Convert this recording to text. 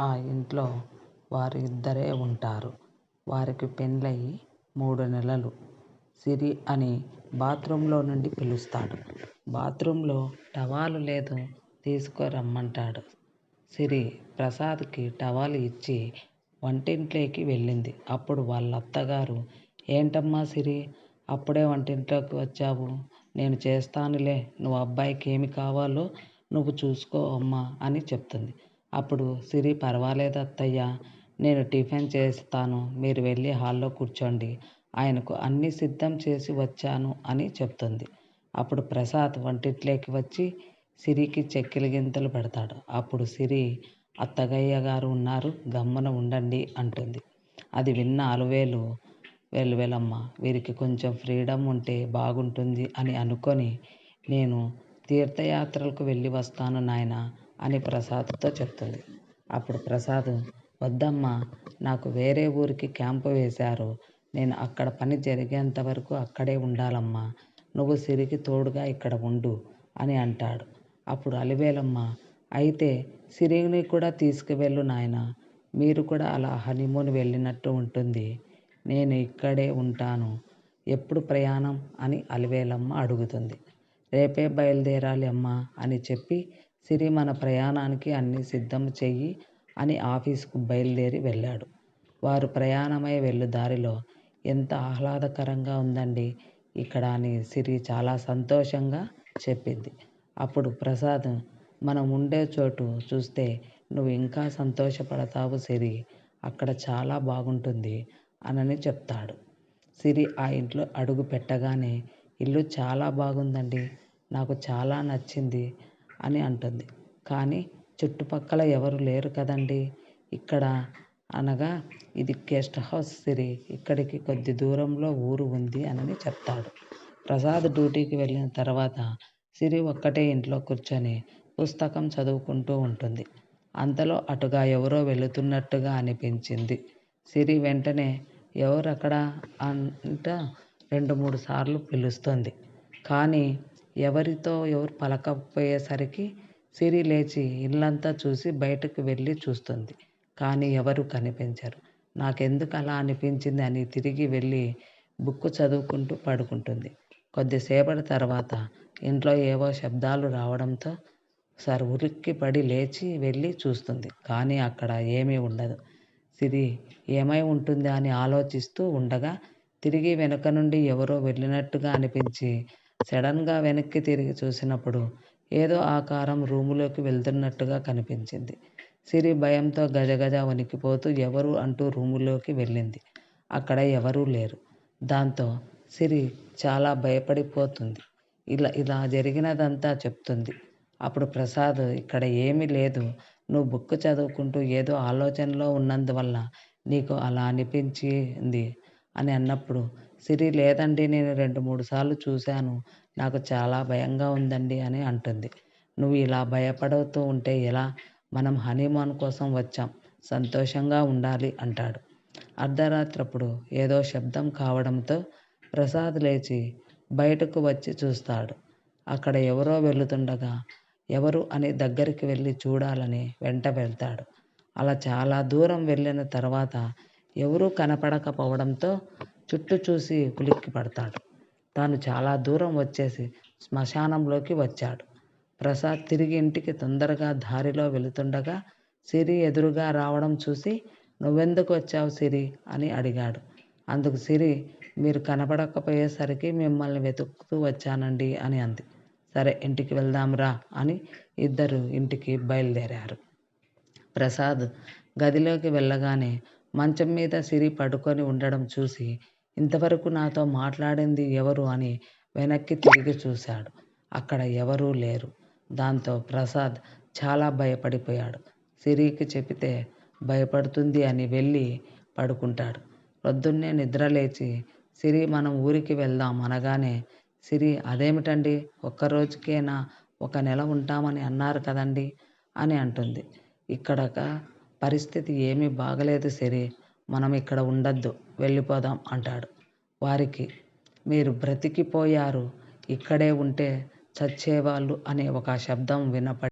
ఆ ఇంట్లో వారు ఇద్దరే ఉంటారు. వారికి పెండ్లయి మూడు నెలలు. సిరి అని బాత్రూంలో నుండి పిలుస్తాడు. బాత్రూంలో టవాలు లేదు తీసుకురమ్మంటాడు సిరి ప్రసాద్కి టవాలు ఇచ్చి వంటింట్లోకి వెళ్ళింది. అప్పుడు వాళ్ళ అత్తగారు ఏంటమ్మా సిరి అప్పుడే వంటింట్లోకి వచ్చావు. నేను చేస్తానులే నువ్వు అబ్బాయికి ఏమి కావాలో నువ్వు చూసుకో అమ్మా అని చెప్తుంది. అప్పుడు సిరి పర్వాలేదు అత్తయ్య నేను టిఫిన్ చేస్తాను మీరు వెళ్ళి హాల్లో కూర్చోండి. ఆయనకు అన్నీ సిద్ధం చేసి వచ్చాను అని చెప్తుంది. అప్పుడు ప్రసాద్ వంటిట్లోకి వచ్చి సిరికి చెక్కిలి గింతలు పెడతాడు. అప్పుడు సిరి అత్తగయ్య గారు ఉన్నారు గమ్మున ఉండండి అంటుంది. అది విన్న అలివేలు వెలువెలమ్మ వీరికి కొంచెం ఫ్రీడమ్ ఉంటే బాగుంటుంది అని అనుకొని నేను తీర్థయాత్రలకు వెళ్ళి వస్తాను నాయన అని ప్రసాద్తో చెప్తుంది. అప్పుడు ప్రసాద్ వద్దమ్మా నాకు వేరే ఊరికి క్యాంపు వేశారు. నేను అక్కడ పని జరిగేంతవరకు అక్కడే ఉండాలమ్మా! నువ్వు సిరికి తోడుగా ఇక్కడ ఉండు అని అంటాడు. అప్పుడు అలివేలమ్మ అయితే సిరిని కూడా తీసుకువెళ్ళు నాయన మీరు కూడా అలా హనీమూన్ వెళ్ళినట్టు ఉంటుంది. నేను ఇక్కడే ఉంటాను. ఎప్పుడు ప్రయాణం అని అలివేలమ్మ అడుగుతుంది. రేపే బయలుదేరాలి అమ్మా అని చెప్పి సిరి మన ప్రయాణానికి అన్నీ సిద్ధం చెయ్యి అని ఆఫీసుకు బయలుదేరి వెళ్ళాడు. వారు ప్రయాణమై వెళ్ళు దారిలో ఎంత ఆహ్లాదకరంగా ఉందండి ఇక్కడ అని సిరి చాలా సంతోషంగా చెప్పింది. అప్పుడు ప్రసాద్ మనం ఉండే చోటు చూస్తే నువ్వు ఇంకా సంతోషపడతావు సిరి అక్కడ చాలా బాగుంటుంది అనని చెప్తాడు. సిరి ఆ ఇంట్లో అడుగు పెట్టగానే ఇల్లు చాలా బాగుందండి నాకు చాలా నచ్చింది అని అంటుంది. కానీ చుట్టుపక్కల ఎవరు లేరు కదండీ ఇక్కడ అనగా ఇది గెస్ట్ హౌస్ సిరి ఇక్కడికి కొద్ది దూరంలో ఊరు ఉంది అని చెప్తాడు. ప్రసాద్ డ్యూటీకి వెళ్ళిన తర్వాత సిరి ఒక్కటే ఇంట్లో కూర్చొని పుస్తకం చదువుకుంటూ ఉంటుంది. అంతలో అటుగా ఎవరో వెళుతున్నట్టుగా అనిపించింది. సిరి వెంటనే ఎవరక్కడ అంట రెండు మూడు సార్లు పిలుస్తుంది కానీ ఎవరితో ఎవరు పలకకపోయేసరికి సిరి లేచి ఇల్లంతా చూసి బయటకు వెళ్ళి చూస్తుంది. కానీ ఎవరు కనిపించరు. నాకెందుకు అలా అనిపించింది అని తిరిగి వెళ్ళి బుక్ చదువుకుంటూ పడుకుంటుంది. కొద్దిసేపటి తర్వాత ఇంట్లో ఏవో శబ్దాలు రావడంతో సర్ ఉలిక్కిపడి లేచి వెళ్ళి చూస్తుంది. కానీ అక్కడ ఏమీ ఉండదు. సిరి ఏమై ఉంటుంది అని ఆలోచిస్తూ ఉండగా తిరిగి వెనుక నుండి ఎవరో వెళ్ళినట్టుగా అనిపించి సడన్గా వెనక్కి తిరిగి చూసినప్పుడు ఏదో ఆకారం రూములోకి వెళ్తున్నట్టుగా కనిపించింది. సిరి భయంతో గజగజ వణికిపోతూ ఎవరు అంటూ రూములోకి వెళ్ళింది. అక్కడ ఎవరూ లేరు. దాంతో సిరి చాలా భయపడిపోతుంది. ఇలా జరిగినదంతా చెప్తుంది. అప్పుడు ప్రసాద్ ఇక్కడ ఏమీ లేదు. నువ్వు బుక్ చదువుకుంటూ ఏదో ఆలోచనలో ఉన్నందువల్ల నీకు అలా అనిపించింది అని అన్నప్పుడు సిరి లేదండి నేను రెండు మూడుసార్లు చూశాను. నాకు చాలా భయంగా ఉందండి అని అంటుంది. నువ్వు ఇలా భయపడుతూ ఉంటే ఎలా? మనం హనీమూన్ కోసం వచ్చాం. సంతోషంగా ఉండాలి అంటాడు. అర్ధరాత్రప్పుడు ఏదో శబ్దం కావడంతో ప్రసాద్ లేచి బయటకు వచ్చి చూస్తాడు. అక్కడ ఎవరో వెళుతుండగా ఎవరు అని దగ్గరికి వెళ్ళి చూడాలని వెంట వెళ్తాడు. అలా చాలా దూరం వెళ్ళిన తర్వాత ఎవరూ కనపడకపోవడంతో చుట్టూ చూసి ఉలిక్కిపడతాడు. తాను చాలా దూరం వచ్చేసి శ్మశానంలోకి వచ్చాడు. ప్రసాద్ తిరిగి ఇంటికి తొందరగా దారిలో వెళుతుండగా సిరి ఎదురుగా రావడం చూసి నువ్వెందుకు వచ్చావు సిరి అని అడిగాడు. అందుకు సిరి మీరు కనపడకపోయేసరికి మిమ్మల్ని వెతుకుతూ వచ్చానండి అని అంది. సరే ఇంటికి వెళ్దాంరా అని ఇద్దరు ఇంటికి బయలుదేరారు. ప్రసాద్ గదిలోకి వెళ్ళగానే మంచం మీద సిరి పడుకొని ఉండడం చూసి ఇంతవరకు నాతో మాట్లాడింది ఎవరు అని వెనక్కి తిరిగి చూశాడు. అక్కడ ఎవరూ లేరు. దాంతో ప్రసాద్ చాలా భయపడిపోయాడు. సిరికి చెబితే భయపడుతుంది అని వెళ్ళి పడుకుంటాడు. ప్రొద్దున్నే నిద్రలేచి సిరి మనం ఊరికి వెళ్దాం అనగానే సిరి అదేమిటండి ఒక్కరోజుకేనా ఒక నెల ఉంటామని అన్నారు కదండీ అని అంటుంది. ఇక్కడక పరిస్థితి ఏమీ బాగాలేదు సిరి మనం ఇక్కడ ఉండొద్దు. వెళ్ళిపోదాం అంటాడు. వారికి మీరు బ్రతికిపోయారు. ఇక్కడే ఉంటే చచ్చేవాళ్ళు అనే ఒక శబ్దం వినపడి